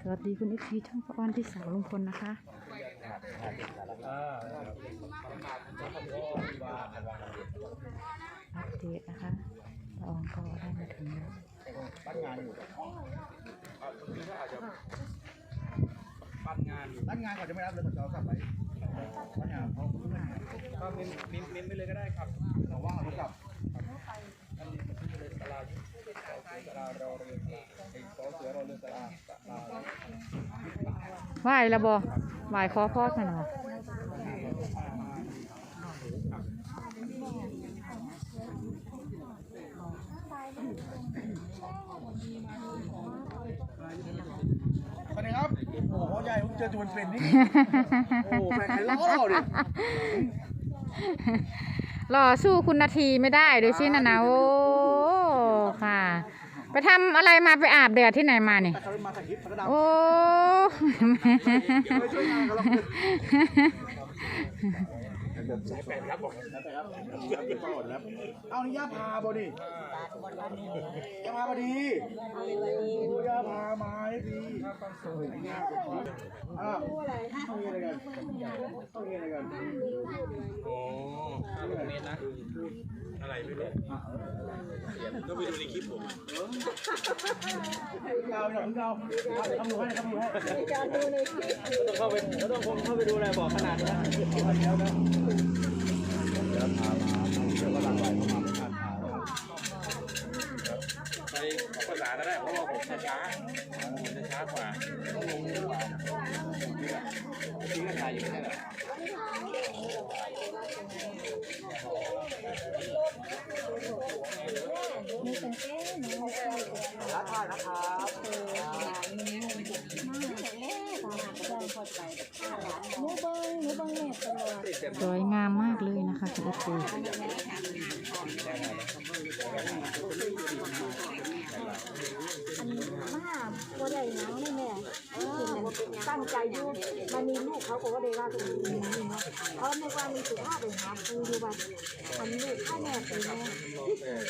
สวัสดีคุณอีกทีช่องป้าอ้อนพี่สาวลุงพลนะคะ อัปเดตนะคะป้าอองก็ได้มาถึงแล้วปั้นงานอยู่ปั้นงานปั้นงานก่อนจะไม่รับเลยผมจะเอากลับไปปั้นงานเขาก็เม้มเม้มเมมไปเลยก็ได้ครับเราว่างเรากลับตลาดตลาดรอเรือ ไหวแล้วบอไหวขอพ่อหน่อยนะสวัสดีครับ โอ้โหใหญ่ผมเจอตัวเป็นนี่ โอ้แฟนใครล้อดิรอสู้คุณนาทีไม่ได้ดูสินะนะโอ้ค่ะไป ทำอะไรมาไปอาบแดดที่ไหนมาเนี่ยเขามาถ่ายคลิปเขาก็ดาวโอ้ไปช่วยงานเขาลอง ใช้แปดครับบอกแต่ครับก็หมดแล้วเอานี่ย่าพาบอดีย่าพาบอดีย่าพามาให้ดีอ่าต้องมีอะไรกันต้องมีอะไรกันอ๋อตรงนี้นะอะไรไม่รู้ก็ไปดูในคลิปผมเราอย่าเพิ่งเราทำดูให้ทำดูให้ต้อง เข้าไปแล้วต้องคงเข้าไปดูอะไรบอกขนาดนี้แล้วนะเดี๋ยวพามาเดี๋ยวก็หลังไหลเข้ามาไม่ทันไปภาษาก็ได้เพราะว่าผมช้าผมจะช้ากว่าทิ้งกันถ่ายอยู่ไม่ใช่หรอ สวยงามมากเลยนะคะคุณเอฟ ใจอยู่มันมีลูกเขาก็ได้ว่าตัวเองนี่เนะเขาในความีสุภาพไปหาครูอยู่ว่าอันลูกข้าแม่ไปแม่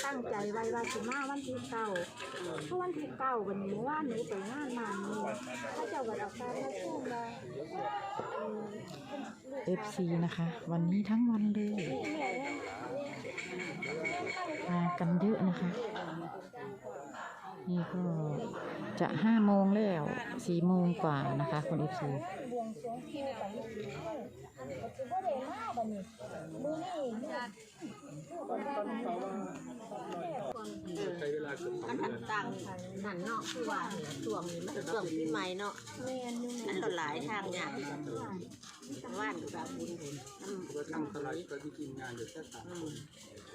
ตั้งใจไว้ว่าสิมาวันที่เก้าเพราะวันที่เก้าวันนี้ว่าหนูไปงานมานี่เขาเจะวัดเอาการมาช่วงว่าเอฟซีนะคะ วันนี้ทั้งวันเลยมากันเยอะนะคะ นี่ก็จะห้าโมงแล้วสี่โมงกว่านะคะคุณเอฟซีบวง สรวงคิวไปอยู่ที่นั่นก็สิบ่ได้มาบัดนี้มื้อนี้ลูกลูกก็ได้มามันทันตังนั่นเนาะคือว่าช่วงนี้มันช่วงปีใหม่เนาะแม่นอยู่มันแม่ก็หลายทางเนี่ยว่านกับบุญน้ำก็ทำสไลด์ก็ที่ทีมงานอยู่แค่สามอืม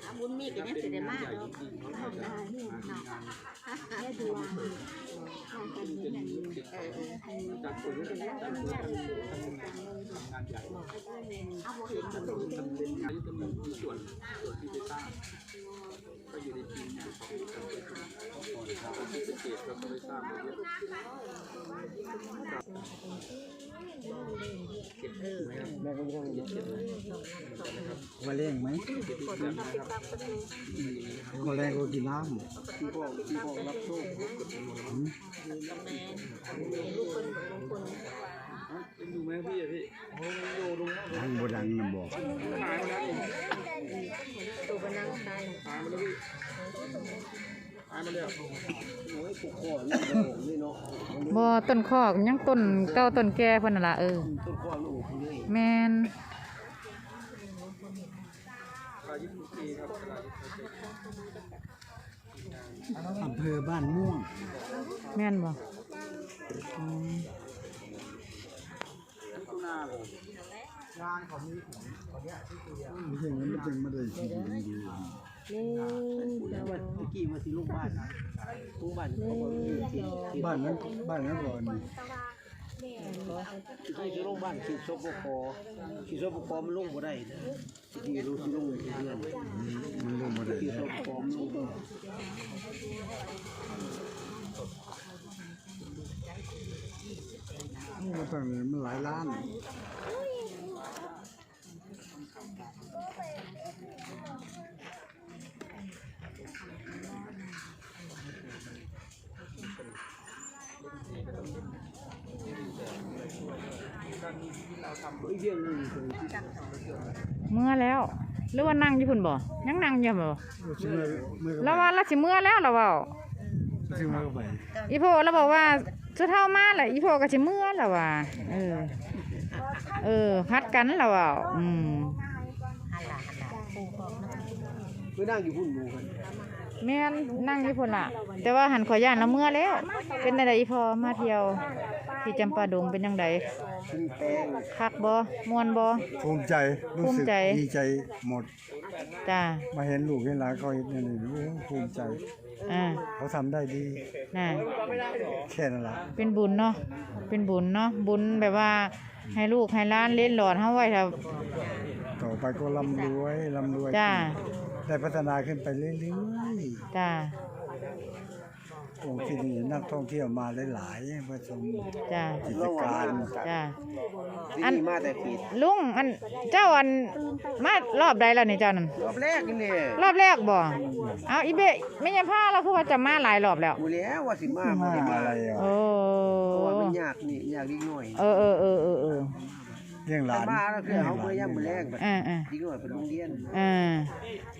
ถ้าบุญมีก็ยังสิได้มากเนาะแม่ดูว่าทางกันนี้นั่นเออเออจัดตัวนี้จัดตัวนี้ทำงานใหญ่เอาบ่เห็นมันเป็นทำเป็นงานที่จะมีส่วนส่วนที่ไปสร้าง ทีมงานของที่เป็นเกตก็ไปสร้างไปเยอะม่ก็ต้องเยอะมาเล่งไหมมาเล่งก็กินน้ำที่พวกที่พวกรับโชคอยู่ไหมพี่อะพี่โอ้ยอยู่ตรงนั้นดังบ่ดังนะบอกหายมาแล้วตัวก็นั่ง ตายหายมาแล้วพี่หายมาแล้วโอ้ยผูกคอนี่เนาะบ่ต้นคอกยังต้นเก้าต้นแก่เพิ่นน่ะล่ะเออต้นคอลูกนี่แมนอายุปีครับอำเภอบ้านม่วง แม่นบ่อืมตุนาเลยงานของมีของตอนนี้ที่ตัวไม่ใช่มันเป็นมาเลยทีเดี ยวดีแล้ววันเมื่อกี้มาที่ลูกบ้านนะลูกบ้านเขาบอกที่บ้านนั้นบ้านนั้นก่อนนี่ที่ที่โรงบ้านคือซบปอคือซบปอมันลงบ่ได้ที่รู้ที่ลงที่เดือนมันลงมาได้ที่ซแล้วบปอมันลงมันตั้งแต่มันหลายล้าน ณีที่เราทำเมื่อแล้ว หรือว่านั่งอยู่พุ่นบ่ยังนั่งอยู่บ่ชิมเมื่อแล้วว่าเราสิเมื่อแล้วเราเว้าชิมเมื่อไปอีโพเราบอกว่าสุดเท่ามาแหละอีโพก็สิเมื่อแล้วว่าเออเออพัดกันแล้วเว้าอืมหันหลังหันหลังปูพร้อมนะคือนั่งอยู่หุ่นหมูกันแม่นนั่งอยู่พุ่นล่ะ แต่ว่าหันขอย่านเราเมื่อแล้ว เป็นจังไดอีพอมาเที่ยว ที่จำปาดงเป็นจังไดขึ้นแป้งคักบ่ม่วนบ่ภูมิใจรู้ภูมิสึกใจ ดีใจหมด จ้ามาเห็นลูกเห็นหลานเขาเห็นอย่างนี้รู้ภูมิใจ อ่าเขาทำได้ดี น่ะแค่นั้นละเป็นบุญเนาะเป็นบุญเนาะบุญแบบว่า ให้ลูกให้หล้านเล่นหลอดเฮาไว้ถ้า ต่อไปก็ร่ำรวยร่ำรวยจ้า ได้พัฒนาขึ้นไปเรื่อยจ้า ๆองค์ที่นี่นักท่องเที่ยวมาหลายๆมาชมจ้ากิจการจ้าอันมาแต่ขีดลุงอันเจ้าอันมารอบใดแล้วนี่เจ้านั่นรอบแรกนี่รอบแรกบ่เอาอีเบะไม่ยังพาเราคือว่าจะมาหลายรอบแล้วกูแล้วว่าสิมามาบ่ได้มาอะไรอะโอ้เพราะว่ามันยากนี่ยากนิดหน่อยเออเออเออเออ เออเลี้ยงหแต่ลานมาแล้วคือเฮาเมื่อยามมื้อแรกบัดอ่าอ่านิดหน่อยไปโรงเรียนอ่า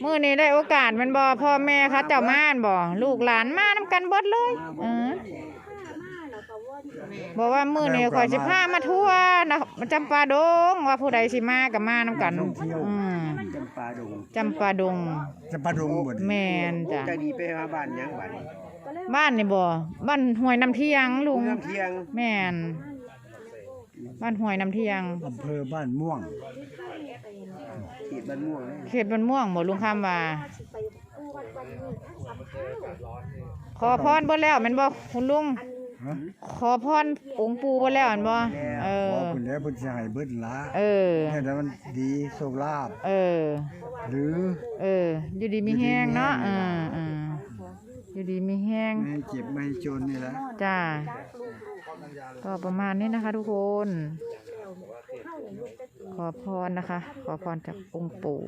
มื้อนี้ได้โอกาสแมันบ่พ่อแม่เขาเจ้ามาอั่นบ่ลูกหลานมานํกันเบิดเลยเออบอกว่ามื้อนี้ข่อยสิพามาทั่วนะจำปาดง ว่าผู้ใดสิมาก็มานํกันอืมจำปาดงจำปาดงจะประดุงหมดแม่นจ้ะจากนี้ไปหาบ้านหยังบัดนี้บ้านนี่บ่บ้านห้วยน้ำเที่ยงลุงน้ำเที่ยงแม่น บ้านห้วยน้ำเที่ยงอำเภอบ้านม่วง ขีดบ้านม่วงเลยเขตบ้านม่วงบ่ลุงคำว่าไปปูวันวันนี้ทำข้าวขอพรบ่แล้วแม่นบ่คุณลุง ฮะขอพรองค์ปู่บ่แล้วแม่นบ่เอขออคุณแล้วเพิ่นสิให้เบิดละเออแค่นั้นมันดีโชคลาภเออ หรือเออ อยู่ดีมีแห้งเนาะเออเอออยู่ดีมีแห้งไม่ให้เจ็บไม่ให้จนนี่แหละจ้า ก็ประมาณนี้นะคะ ทุกคน ขอพรนะคะ ขอพรจากองค์ปู่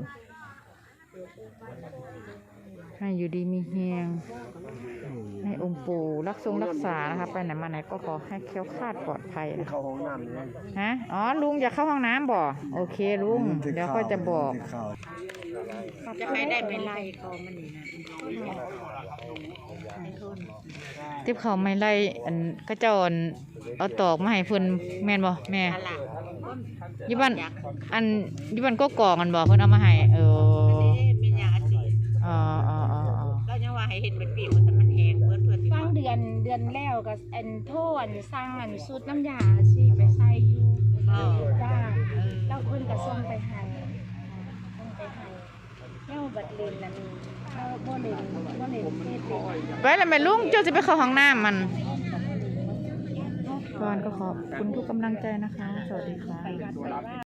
ให้อยู่ดีมีแหงให้องค์ปู่รักทรงรักษานะคะไปไหนมาไหนก็ขอให้แคล้วคลาดปลอดภัยนะคะเข้าห้องน้ำนี่นะฮะอ๋อลุงอยากเข้าห้องน้ำบ่โอเคลุงเดี๋ยวค่อยจะบอกมันข่าวจะให้ได้ไม่ไล่เขามันนี่นะทิบเขาไม่ไล่อันกระเจอนเอาตอกมาให้เพิ่นแม่นบ่แม่หันหลังอยี่บ้านอันอยี่บ้านก็กองกันบ่เพิ่นเอามาให้เออ ว่าให้เห็นเป็นปีมันแต่มันแหงเพื่อนเพื่อนฟังเดือนเดือนแล้วก็อันโทษสร้างอันสุดน้ำยาสิไปใส่อยู่เออจ้าแล้วเพิ่นก็ส่งไปให้ส่งไปให้แล้วบัดเล่นนั่นเอาบ่เล่นบ่เล่นเฮ็ดเป็นไปแล้วแม่ลุงเจ้าจะไปเข้าห้องน้ำมันก่อนก็ขอบคุณทุกกำลังใจนะคะ สวัสดีค่ะ